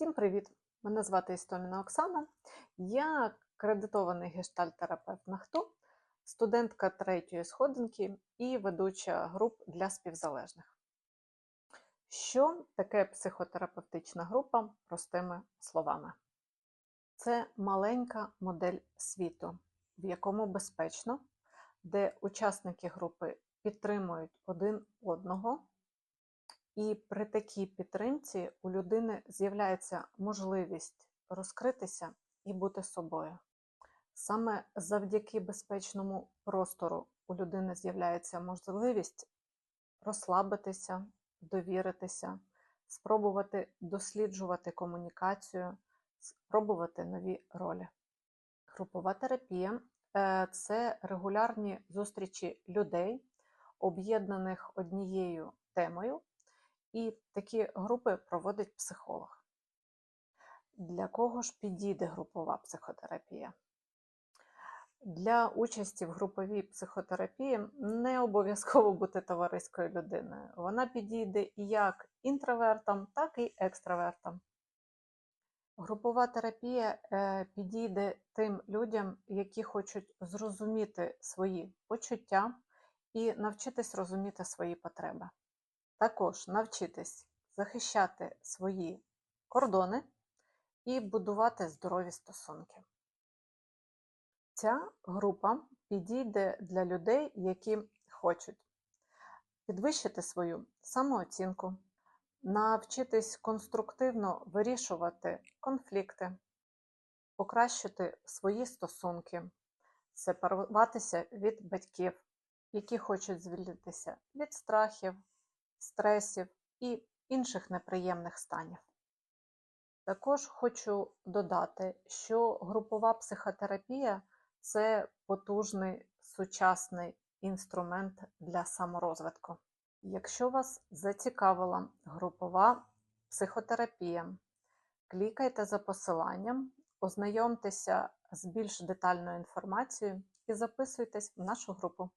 Всім привіт! Мене звати Істоміна Оксана. Я кредитований гештальт-терапевт НАХТО, студентка третьої сходинки і ведуча груп для співзалежних. Що таке психотерапевтична група простими словами? Це маленька модель світу, в якому безпечно, де учасники групи підтримують один одного. І при такій підтримці у людини з'являється можливість розкритися і бути собою. Саме завдяки безпечному простору у людини з'являється можливість розслабитися, довіритися, спробувати досліджувати комунікацію, спробувати нові ролі. Групова терапія е, це регулярні зустрічі людей, об'єднаних однією темою. І такі групи проводить психолог. Для кого ж підійде групова психотерапія? Для участі в груповій психотерапії не обов'язково бути товариською людиною. Вона підійде як інтровертам, так і екстравертам. Групова терапія е, підійде тим людям, які хочуть зрозуміти свої почуття і навчитись розуміти свої потреби. Також навчитись захищати свої кордони і будувати здорові стосунки. Ця група підійде для людей, які хочуть підвищити свою самооцінку, навчитись конструктивно вирішувати конфлікти, покращити свої стосунки, сепаруватися від батьків, які хочуть звільнитися від страхів стресів і інших неприємних станів. Також хочу додати, що групова психотерапія це потужний сучасний інструмент для саморозвитку. Якщо вас зацікавила групова психотерапія, клікайте за посиланням, ознайомтеся з більш детальною інформацією і записуйтесь в нашу групу.